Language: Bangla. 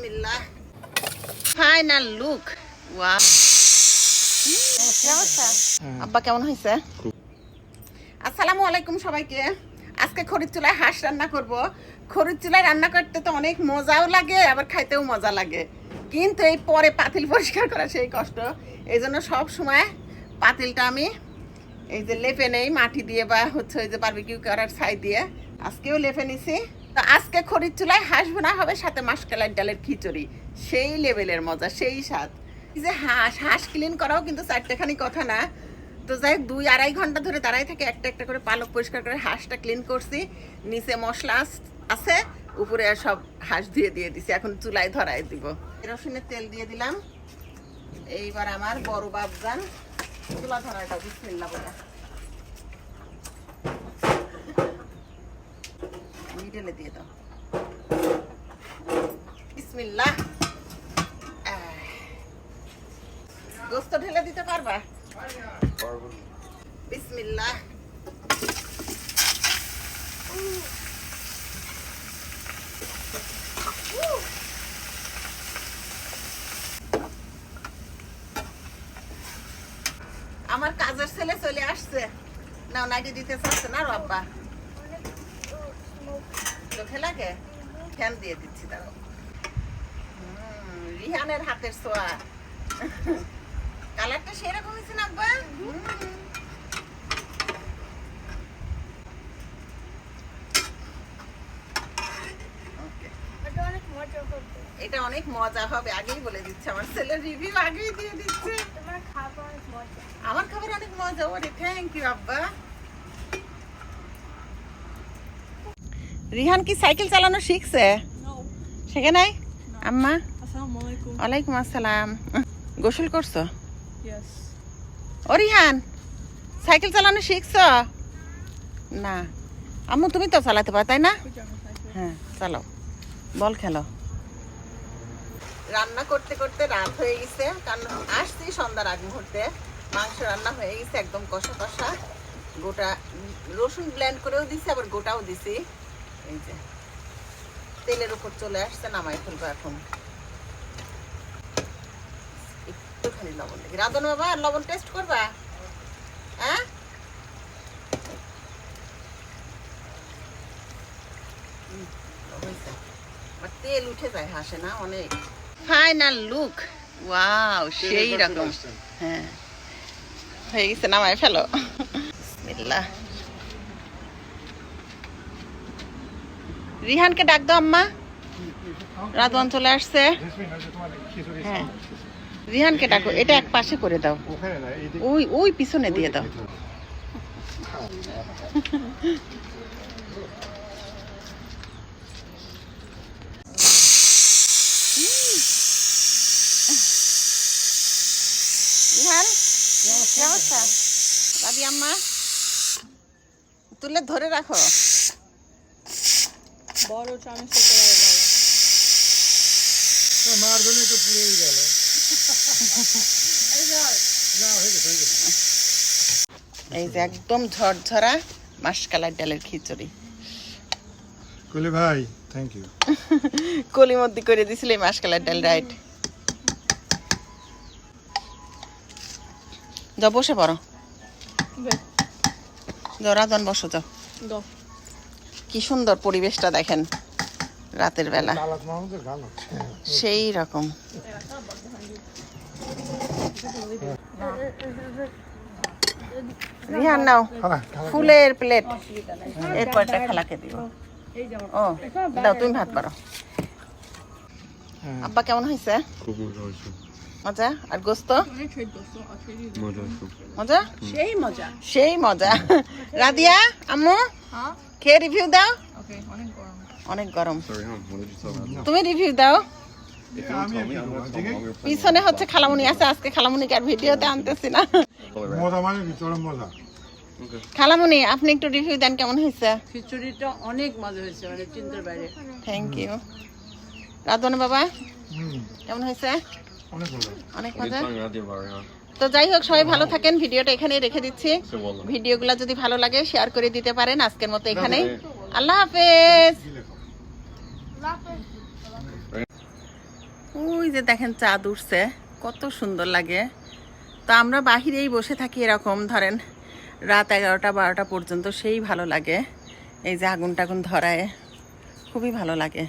বিসমিল্লাহ ফাইনাল লুক ওয়া আব্বা কেমন হয়েছে? আসসালামু আলাইকুম সবাইকে। আজকে খরিদ চুলায় হাঁস রান্না করব। খরিদ চুলায় রান্না করতে তো অনেক মজাও লাগে আবার খাইতেও মজা লাগে। কিন্তু এই পরে পাতিল পরিষ্কার করা সেই কষ্ট। এই জন্য সব সময় পাতিলটা আমি এই যে লেপে নেই মাটি দিয়ে বা হচ্ছে ওই যে বারবিকিউ করার ছাই দিয়ে। আজকেও লেপে নিছি। তো আজকে খরিদ চুলায় হাঁস বোনা হবে, সাথে মাসকালাই ডালের খিচুড়ি। সেই লেভেলের মজা, সেই স্বাদ। যে হাঁস হাঁস ক্লিন করাও কিন্তু চারটেখানি কথা না। তো যাই হোক, দুই আড়াই ঘণ্টা ধরে দাঁড়াই থাকে, একটা একটা করে পালক পরিষ্কার করে হাঁসটা ক্লিন করছি। নিচে মশলা আছে, উপরে সব হাঁস ধুয়ে দিয়ে দিছি, এখন চুলায় ধরাই দিব। রসুনের তেল দিয়ে দিলাম। এইবার আমার বড় বাবজান চুলা ধরাটা বিসমিল্লা বলে। মিডলে দিয়ে দাও। বিসমিল্লাহ। আহ। গোস্ত ঢেলে দিতে পারবা? বিসমিল্লাহ। আমার কাজের ছেলে চলে আসছে। না নাইটি দিতে চাচ্ছে না রব্বা? চোখে লাগে ফ্যান দিয়ে দিচ্ছি রিহানের হাতের ছোঁয়া কালারটা সেরকম হয়েছে না আব্বা এটা অনেক মজা করবে এটা অনেক মজা হবে আগেই বলে দিচ্ছে আমার ছেলের রিভিউ আগেই দিয়ে দিচ্ছে। তোমার খাবার অনেক মজা। আমার খাবার অনেক মজা ওরে থ্যাংক ইউ আব্বা। রিহান কি সাইকেল চালানো শিখছে? শেখে নাই? আম্মা? ওয়ালাইকুম আসসালাম। গোসল করছ? ও রিহান সাইকেল চালানো শিখছ? না। আম্মু তুমি তো চালাতে পারো তাই না? হ্যাঁ চালাও। বল খেলো। রান্না করতে করতে রাত হয়ে গেছে। কারণ আসছি সন্ধ্যার আগ মুহূর্তে। মাংস রান্না হয়ে গেছে একদম কষা কষা। গোটা রসুন ব্লেন্ড করেও দিছি আবার গোটাও দিছি। এই যে তেলের উপর চলে আসছে নামাই ফেলব এখন। একটুখানি লবণ দেখি রাধন বাবা লবণ টেস্ট করবা? হ্যাঁ? তেল উঠে যায় হাসে না অনেক। ফাইনাল লুক ওয়াও সেই রকম। হ্যাঁ। হয়ে গেছে নামায় ফেলো। বিসমিল্লাহ। রিহানকে ডাক দাও আম্মা। রাধন চলে আসছে। হ্যাঁ। রিহানকে ডাকো, এটা এক পাশে করে দাও। ওই ওই পিছনে দিয়ে দাও। রিহান রাবি আম্মা, তুলে ধরে রাখো। বড় চামচ থেকে গেল। এই যে একদম ঝরঝরা মাসকালার ডালের খিচুড়ি। কলি ভাই থ্যাংক ইউ কলিমদ্দি করে দিছিল এই মাসকালার ডাল রাইট যাও বসে পড়ো। যাও রাধন বসো যাও। কি সুন্দর পরিবেশটা দেখেন রাতের বেলা। হচ্ছে সেই রকম। রিহান নাও। ফুলের প্লেট। এরপরটা খালাকে দিব। ও দাও তুমি ভাত পারো। হ্যাঁ। আব্বা কেমন হয়েছে? মজা? আর গোস্ত? মজা সেই মজা। সেই মজা। রাদিয়া আম্মু? হ্যাঁ। খেয়ে রিভিউ দাও? অনেক গরম? তুমি রিভিউ দাও. পিছনে হচ্ছে খালামুনি আছে আজকে খালামুনিকে আর ভিডিওতে আনতেছি না? মানে ভিতরে মজা। Okay. খালামুনি আপনি একটু রিভিউ দেন কেমন হয়েছে? খিচুড়িটা অনেক মজা হয়েছে মানে চিন্তার বাইরে। থ্যাংক ইউ রাধন বাবা কেমন হয়েছে? অনেক মজা। অনেক মজা. তো যাই হোক, সবাই ভালো থাকেন। ভিডিওটা এখানেই রেখে দিচ্ছি। ভিডিওগুলো যদি ভালো লাগে শেয়ার করে দিতে পারেন। আজকের মতো এখানেই। আল্লাহ হাফেজ। ওই যে দেখেন, চাঁদ উঠছে। কত সুন্দর লাগে। তো আমরা বাহিরেই বসে থাকি এরকম, ধরেন রাত এগারোটা, বারোটা পর্যন্ত, সেই ভালো লাগে। এই যে আগুন টাগুন ধরায়। খুবই ভালো লাগে।